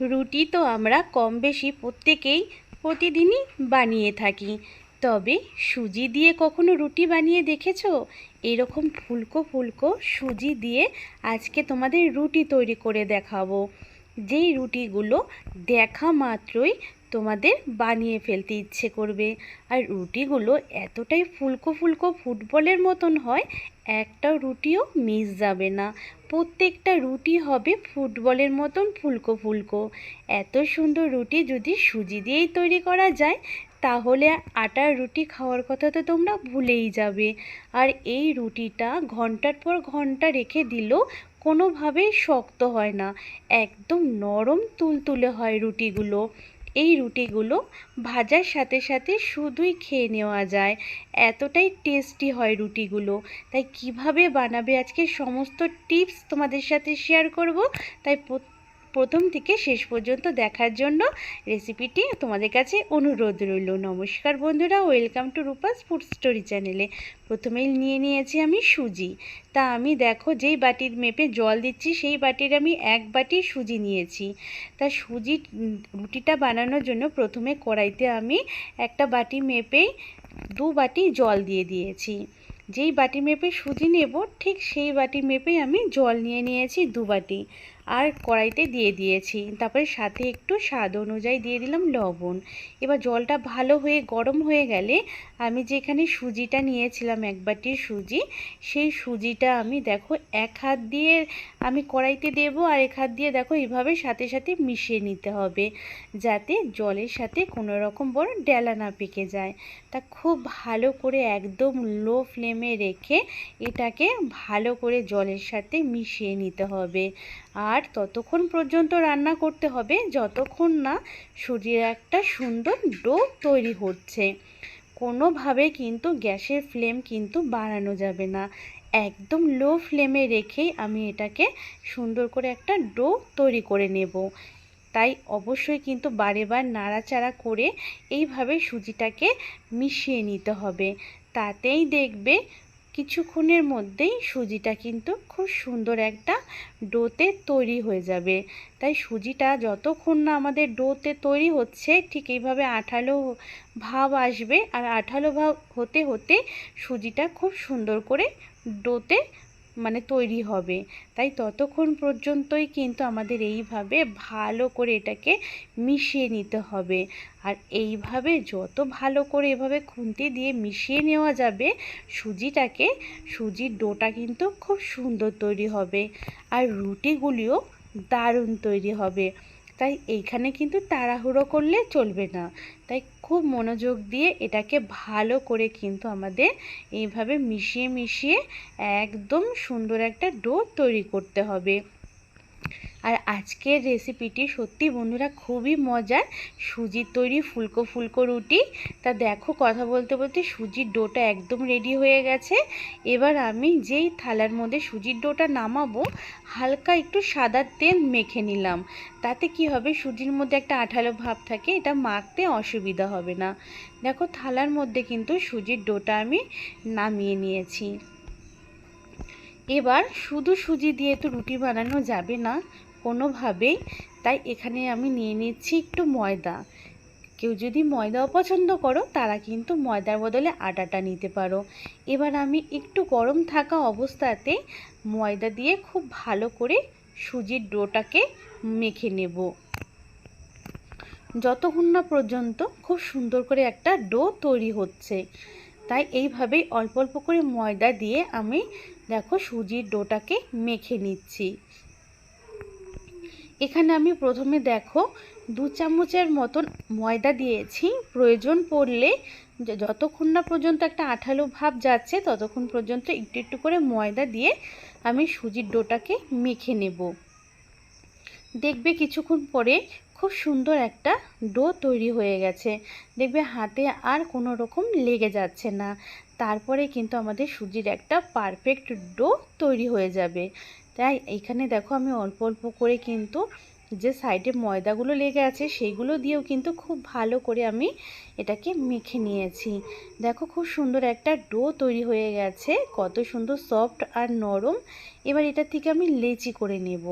রুটি তো আমরা কম বেশি প্রত্যেকেই প্রতিদিনই বানিয়ে থাকি। তবে সুজি দিয়ে কখনো রুটি বানিয়ে দেখেছ? এরকম ফুলকো ফুলকো সুজি দিয়ে আজকে তোমাদের রুটি তৈরি করে দেখাবো। যেই রুটিগুলো দেখা মাত্রই তোমাদের বানিয়ে ফেলতে ইচ্ছে করবে। আর রুটিগুলো এতটাই ফুলকো ফুলকো ফুটবলের মতন হয় একটা রুটিও মিস যাবে না। প্রত্যেকটা রুটি হবে ফুটবলের মতন ফুলকো ফুলকো। এত সুন্দর রুটি যদি সুজি দিয়েই তৈরি করা যায়, তাহলে আটার রুটি খাওয়ার কথা তো তোমরা ভুলেই যাবে। আর এই রুটিটা ঘণ্টার পর ঘণ্টা রেখে দিলেও কোনোভাবেই শক্ত হয় না। একদম নরম তুলতুলে হয় রুটিগুলো। এই রুটিগুলো ভাজার সাথে সাথে শুধুই খেয়ে নেওয়া যায়। এতটাই টেস্টি হয় রুটিগুলো। তাই কীভাবে বানাবে আজকে সমস্ত টিপস তোমাদের সাথে শেয়ার করব। তাই প্রথম থেকে শেষ পর্যন্ত দেখার জন্য রেসিপিটি তোমাদের কাছে অনুরোধ রইল। নমস্কার বন্ধুরা, welcome to Rupa's food story চ্যানেলে। প্রথমেই নিয়ে নিয়েছি আমি সুজি। তা আমি দেখো যেই বাটির মেপে জল দিচ্ছি, সেই বাটির আমি এক বাটি সুজি নিয়েছি। তা সুজি রুটিটা বানানোর জন্য প্রথমে কড়াইতে আমি একটা বাটি মেপেই দু বাটি জল দিয়ে দিয়েছি। যেই বাটি মেপে সুজি নেব, ঠিক সেই বাটি মেপেই আমি জল নিয়ে নিয়েছি দু বাটি। আর কড়াইতে দিয়ে দিয়েছি। তারপরে সাথে একটু স্বাদ অনুযায়ী দিয়ে দিলাম লবণ। এবার জলটা ভালো হয়ে গরম হয়ে গেলে আমি যেখানে সুজিটা নিয়েছিলাম এক বাটির সুজি, সেই সুজিটা আমি দেখো এক হাত দিয়ে আমি কড়াইতে দেব আর এক হাত দিয়ে দেখো এইভাবে সাথে সাথে মিশিয়ে নিতে হবে যাতে জলের সাথে কোনো রকম বড় ডেলা না পেকে যায়। তা খুব ভালো করে একদম লো ফ্লেমে রেখে এটাকে ভালো করে জলের সাথে মিশিয়ে নিতে হবে। আর ততক্ষণ পর্যন্ত রান্না করতে হবে, যতক্ষণ না সুজির একটা সুন্দর ডো তৈরি হচ্ছে। কোনোভাবে কিন্তু গ্যাসের ফ্লেম কিন্তু বাড়ানো যাবে না। একদম লো ফ্লেমে রেখেই আমি এটাকে সুন্দর করে একটা ডো তৈরি করে নেব। তাই অবশ্যই কিন্তু বারে বার নাড়াচাড়া করে এইভাবে সুজিটাকে মিশিয়ে নিতে হবে। তাতেই দেখবে কিছুক্ষণের মধ্যেই সুজিটা কিন্তু খুব সুন্দর একটা ডোতে তৈরি হয়ে যাবে। তাই সুজিটা যতক্ষণ না আমাদের ডোতে তৈরি হচ্ছে, ঠিক এইভাবে আঠালো ভাব আসবে। আর আঠালো ভাব হতে হতে সুজিটা খুব সুন্দর করে ডোতে মানে তৈরি হবে। তাই ততক্ষণ পর্যন্তই কিন্তু আমাদের এইভাবে ভালো করে এটাকে মিশিয়ে নিতে হবে। আর এইভাবে যত ভালো করে এভাবে খুন্তি দিয়ে মিশিয়ে নেওয়া যাবে, সুজিটাকে, সুজির ডোটা কিন্তু খুব সুন্দর তৈরি হবে। আর রুটিগুলিও দারুণ তৈরি হবে। তাই এইখানে কিন্তু তাড়াহুড়ো করলে চলবে না। তাই খুব মনোযোগ দিয়ে এটাকে ভালো করে কিন্তু আমাদের এইভাবে মিশিয়ে মিশিয়ে একদম সুন্দর একটা ডো তৈরি করতে হবে। আর আজকের রেসিপিটি সত্যি বন্ধুরা খুবই মজার। সুজির তৈরি ফুলকো ফুলকো রুটি। তা দেখো কথা বলতে বলতে সুজির ডোটা একদম রেডি হয়ে গেছে। এবার আমি যেই থালার মধ্যে সুজির ডোটা নামাবো, হালকা একটু সাদা তেল মেখে নিলাম। তাতে কি হবে? সুজির মধ্যে একটা আঠালো ভাব থাকে, এটা মাখতে অসুবিধা হবে না। দেখো থালার মধ্যে কিন্তু সুজির ডোটা আমি নামিয়ে নিয়েছি। এবার শুধু সুজি দিয়ে তো রুটি বানানো যাবে না, কোনোভাবেই। তাই এখানে আমি নিয়ে নিচ্ছি একটু ময়দা। কেউ যদি ময়দাও পছন্দ করো, তারা কিন্তু ময়দার বদলে আটাটা নিতে পারো। এবার আমি একটু গরম থাকা অবস্থাতে ময়দা দিয়ে খুব ভালো করে সুজির ডোটাকে মেখে নেব। যতক্ষণ না পর্যন্ত খুব সুন্দর করে একটা ডো তৈরি হচ্ছে, তাই এইভাবেই অল্প অল্প করে ময়দা দিয়ে আমি দেখো সুজির ডোটাকে মেখে নিচ্ছি। এখানে আমি প্রথমে দেখো দু চামচের মতন ময়দা দিয়েছি। প্রয়োজন পড়লে যতক্ষণ না পর্যন্ত একটা আঠালো ভাব যাচ্ছে, ততক্ষণ পর্যন্ত একটু একটু করে ময়দা দিয়ে আমি সুজির ডোটাকে মেখে নেব। দেখবে কিছুক্ষণ পরে খুব সুন্দর একটা ডো তৈরি হয়ে গেছে। দেখবে হাতে আর কোনো রকম লেগে যাচ্ছে না। তারপরে কিন্তু আমাদের সুজির একটা পারফেক্ট ডো তৈরি হয়ে যাবে। তাই এইখানে দেখো আমি অল্প অল্প করে কিন্তু যে সাইডে ময়দাগুলো লেগে আছে সেইগুলো দিয়েও কিন্তু খুব ভালো করে আমি এটাকে মেখে নিয়েছি। দেখো খুব সুন্দর একটা ডো তৈরি হয়ে গেছে, কত সুন্দর সফট আর নরম। এবার এটা থেকে আমি লেচি করে নেব।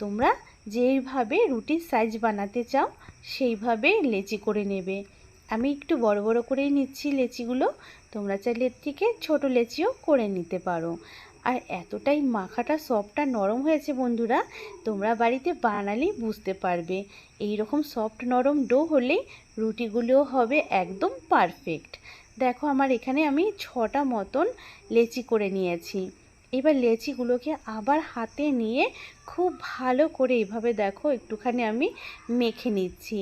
তোমরা যেইভাবে রুটির সাইজ বানাতে চাও সেইভাবে লেচি করে নেবে। আমি একটু বড় বড় করেই নিচ্ছি লেচিগুলো। তোমরা চাইলে থেকে ছোটো লেচিও করে নিতে পারো। আর এতটাই মাখাটা, সফটটা নরম হয়েছে বন্ধুরা, তোমরা বাড়িতে বানালেই বুঝতে পারবে। এই রকম সফট নরম ডো হলেই রুটিগুলোও হবে একদম পারফেক্ট। দেখো আমার এখানে আমি ছটা মতন লেচি করে নিয়েছি। এবার লেচিগুলোকে আবার হাতে নিয়ে খুব ভালো করে এভাবে দেখো, একটুখানি আমি মেখে নিচ্ছি।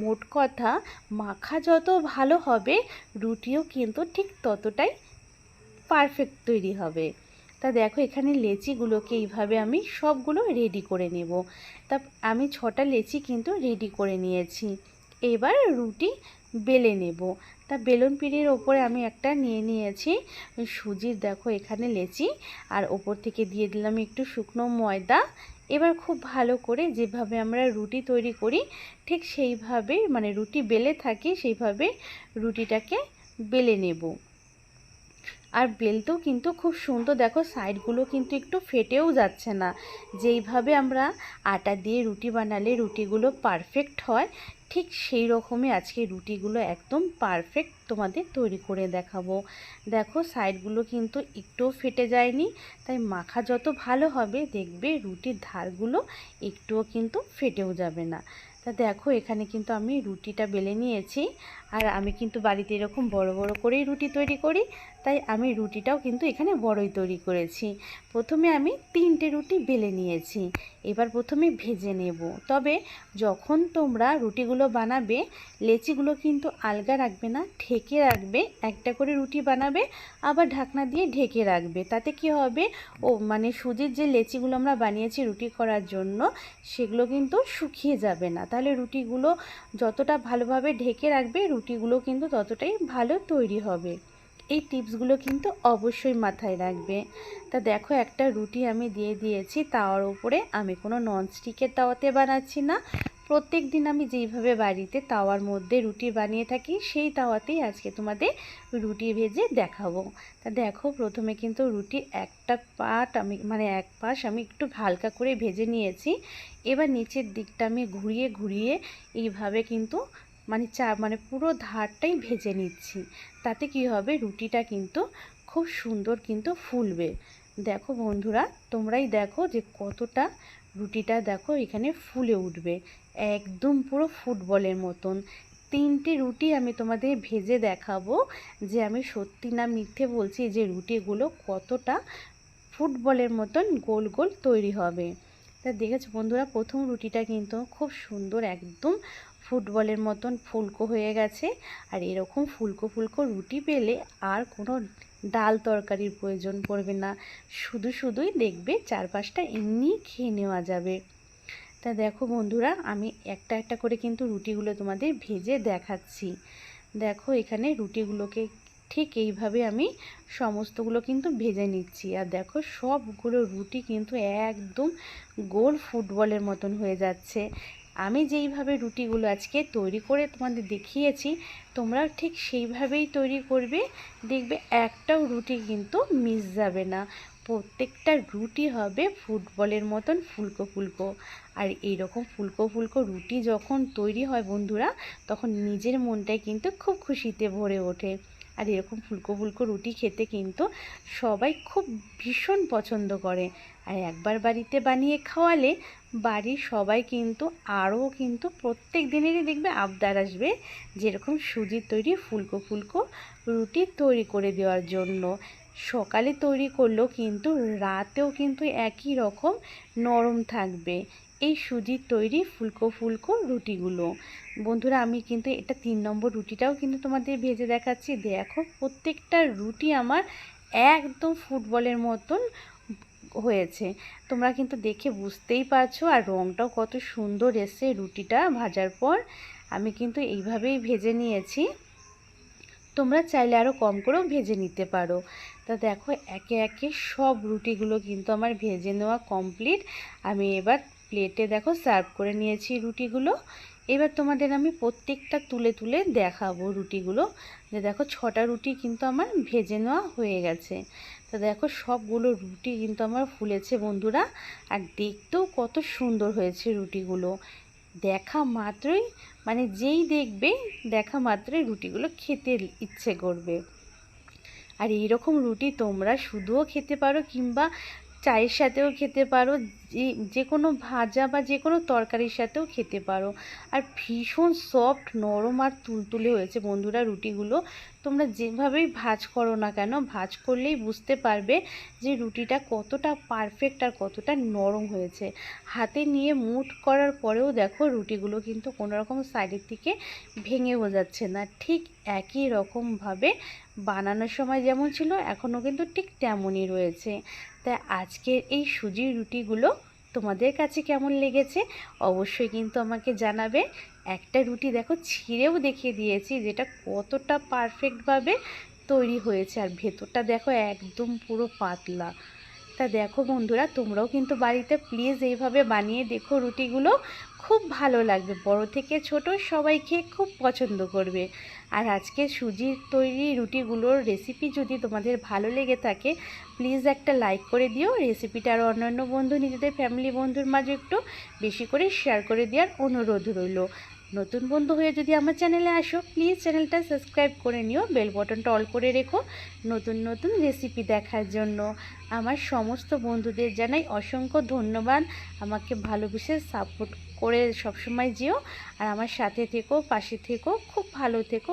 মোট কথা, মাখা যত ভালো হবে, রুটিও কিন্তু ঠিক ততটাই পারফেক্ট তৈরি হবে। তা দেখো, এখানে লেচিগুলোকে এইভাবে আমি সবগুলো রেডি করে নেব। তা আমি ছটা লেচি কিন্তু রেডি করে নিয়েছি। এবার রুটি বেলে নেব। তা বেলুন পিঁড়ির ওপরে আমি একটা নিয়ে নিয়েছি। সুজির দেখো এখানে লেচি। আর ওপর থেকে দিয়ে দিলাম একটু শুকনো ময়দা। এবার খুব ভালো করে যেভাবে আমরা রুটি তৈরি করি, ঠিক সেইভাবে মানে রুটি বেলে থাকি, সেইভাবে রুটিটাকে বেলে নেব। আর বেলতেও কিন্তু খুব সুন্দর। দেখো, সাইডগুলো কিন্তু একটু ফেটেও যাচ্ছে না। যেইভাবে আমরা আটা দিয়ে রুটি বানালে রুটিগুলো পারফেক্ট হয়, ঠিক সেই রকমই আজকে রুটিগুলো একদম পারফেক্ট তোমাদের তৈরি করে দেখাবো। দেখো, সাইডগুলো কিন্তু একটুও ফেটে যায়নি, তাই মাখা যত ভালো হবে, দেখবে রুটির ধারগুলো একটুও কিন্তু ফেটেও যাবে না। তা দেখো, এখানে কিন্তু আমি রুটিটা বেলে নিয়েছি, আর আমি কিন্তু বাড়িতে এরকম বড় বড় করেই রুটি তৈরি করি তাই আমি রুটিটাও কিন্তু এখানে বড়ই তৈরি করেছি। প্রথমে আমি তিনটে রুটি বেলে নিয়েছি, এবার প্রথমে ভেজে নেব। তবে যখন তোমরা রুটিগুলো বানাবে, লেচিগুলো কিন্তু আলগা রাখবে না, ঢেকে রাখবে, একটা করে রুটি বানাবে, আবার ঢাকনা দিয়ে ঢেকে রাখবে। তাতে কি হবে? ও মানে সুজির যে লেচিগুলো আমরা বানিয়েছি রুটি করার জন্য, সেগুলো কিন্তু শুকিয়ে যাবে না। তাহলে রুটিগুলো যতটা ভালোভাবে ঢেকে রাখবে, রুটিগুলো কিন্তু ততটাই ভালো তৈরি হবে। এই টিপসগুলো কিন্তু অবশ্যই মাথায় রাখবে। তা দেখো, একটা রুটি আমি দিয়ে দিয়েছি, তাওয়ার উপরে আমি কোনো ননস্টিকের তাওয়াতে বানাচ্ছি না। প্রত্যেক দিন আমি যেইভাবে বাড়িতে তাওয়ার মধ্যে রুটি বানিয়ে থাকি, সেই তাওয়াতেই আজকে তোমাদের রুটি ভেজে দেখাবো। তা দেখো, প্রথমে কিন্তু রুটি একটা পাট আমি মানে এক পাশ আমি একটু হালকা করে ভেজে নিয়েছি। এবার নিচের দিকটা আমি ঘুরিয়ে ঘুরিয়ে এইভাবে কিন্তু মানে চা মানে পুরো ধারটাই ভেজে নিচ্ছি। তাতে কি হবে? রুটিটা কিন্তু খুব সুন্দর কিন্তু ফুলবে। দেখো বন্ধুরা, তোমরাই দেখো যে কতটা রুটিটা দেখো এখানে ফুলে উঠবে। একদম পুরো ফুটবলের মতন। তিনটে রুটি আমি তোমাদের ভেজে দেখাবো যে আমি সত্যি না মিথ্যে বলছি যে রুটিগুলো কতটা ফুটবলের মতন গোল গোল তৈরি হবে। তা দেখেছ বন্ধুরা, প্রথম রুটিটা কিন্তু খুব সুন্দর একদম ফুটবলের মতন ফুলকো হয়ে গেছে। আর এরকম ফুলকো ফুলকো রুটি পেলে আর কোনো ডাল তরকারির প্রয়োজন পড়বে না। শুধু শুধুই দেখবে চারপাশটা এমনি খেয়ে নেওয়া যাবে। তা দেখো বন্ধুরা, আমি একটা একটা করে কিন্তু রুটিগুলো তোমাদের ভেজে দেখাচ্ছি। দেখো এখানে রুটিগুলোকে ঠিক এইভাবে আমি সমস্তগুলো কিন্তু ভেজে নিচ্ছি। আর দেখো সবগুলো রুটি কিন্তু একদম গোল ফুটবলের মতন হয়ে যাচ্ছে। আমি যেইভাবে রুটিগুলো আজকে তৈরি করে তোমাদের দেখিয়েছি তোমরা ঠিক সেইভাবেই তৈরি করবে। দেখবে একটাও রুটি কিন্তু মিস যাবে না। প্রত্যেকটা রুটি হবে ফুটবলের মতন ফুলকো ফুলকো। আর এইরকম ফুলকো ফুলকো রুটি যখন তৈরি হয় বন্ধুরা, তখন নিজের মনটাই কিন্তু খুব খুশিতে ভরে ওঠে। আর এরকম ফুলকো ফুলকো রুটি খেতে কিন্তু সবাই খুব ভীষণ পছন্দ করে। আর একবার বাড়িতে বানিয়ে খাওয়ালে বাড়ির সবাই কিন্তু, আরও কিন্তু প্রত্যেক দিনেরই দেখবে আবদার আসবে যেরকম সুজির তৈরি ফুলকো ফুলকো রুটি তৈরি করে দেওয়ার জন্য। সকালে তৈরি করলেও কিন্তু রাতেও কিন্তু একই রকম নরম থাকবে এই সুজির তৈরি ফুলকো ফুলকো রুটিগুলো। বন্ধুরা, আমি কিন্তু এটা তিন নম্বর রুটিটাও কিন্তু তোমাদের ভেজে দেখাচ্ছি। দেখো, প্রত্যেকটা রুটি আমার একদম ফুটবলের মতন হয়েছে। তোমরা কিন্তু দেখে বুঝতেই পারছ আর রঙটাও কত সুন্দর এসে রুটিটা ভাজার পর। আমি কিন্তু এইভাবেই ভেজে নিয়েছি। তোমরা চাইলে আরও কম করেও ভেজে নিতে পারো। তা দেখো, একে একে সব রুটিগুলো কিন্তু আমার ভেজে নেওয়া কমপ্লিট আমি এবার প্লেটে দেখো সার্ভ করে নিয়েছি রুটিগুলো। এবার তোমাদের আমি প্রত্যেকটা তুলে তুলে দেখাবো রুটিগুলো। যে দেখো ছটা রুটি কিন্তু আমার ভেজে নেওয়া হয়ে গেছে। তো দেখো সবগুলো রুটি কিন্তু আমার ফুলেছে বন্ধুরা। আর দেখতেও কত সুন্দর হয়েছে রুটিগুলো। দেখা মাত্রই মানে যেই দেখবে, দেখা মাত্রই রুটিগুলো খেতে ইচ্ছে করবে। আর এইরকম রুটি তোমরা শুধুও খেতে পারো কিংবা চায়ের সাথেও খেতে পারো, যে যে কোনো ভাজা বা যে কোনো তরকারির সাথেও খেতে পারো। আর ভীষণ সফট নরম আর তুলতুলে হয়েছে বন্ধুরা রুটিগুলো। তোমরা যেভাবেই ভাজ করো না কেন, ভাজ করলেই বুঝতে পারবে যে রুটিটা কতটা পারফেক্ট আর কতটা নরম হয়েছে। হাতে নিয়ে মুট করার পরেও দেখো রুটিগুলো কিন্তু কোনো রকম সাইডের থেকে ভেঙেও যাচ্ছে না। ঠিক একই রকমভাবে বানানোর সময় যেমন ছিল, এখনও কিন্তু ঠিক তেমনই রয়েছে। তাই আজকের এই সুজির রুটিগুলো তোমাদের কাছে কেমন লেগেছে অবশ্যই কিন্তু আমাকে জানাবে। একটা রুটি দেখো ছিঁড়েও দেখিয়ে দিয়েছি যেটা কতটা পারফেক্টভাবে তৈরি হয়েছে আর ভেতরটা দেখো একদম পুরো পাতলা। তা দেখো বন্ধুরা তোমরাও কিন্তু বাড়িতে প্লিজ এইভাবে বানিয়ে দেখো রুটিগুলো। খুব ভালো লাগবে। বড় থেকে ছোট সবাই খেয়ে খুব পছন্দ করবে। আর আজকে সুজির তৈরি রুটিগুলোর রেসিপি যদি তোমাদের ভালো লেগে থাকে প্লিজ একটা লাইক করে দিও। রেসিপিটা আর অন্যান্য বন্ধু, নিজেদের ফ্যামিলি বন্ধুর মাঝে একটু বেশি করে শেয়ার করে দেওয়ার অনুরোধ রইল। নতুন বন্ধু হয়ে যদি আমার চ্যানেলে আসো প্লিজ চ্যানেলটা সাবস্ক্রাইব করে নিও। বেল বটনটা অল করে রেখো নতুন নতুন রেসিপি দেখার জন্য। আমার সমস্ত বন্ধুদের জানাই অসংখ্য ধন্যবাদ। আমাকে ভালোবেসে সাপোর্ট করে সবসময় যেও। আর আমার সাথে থেকো পাশে থেকো খুব ভালো থেকো।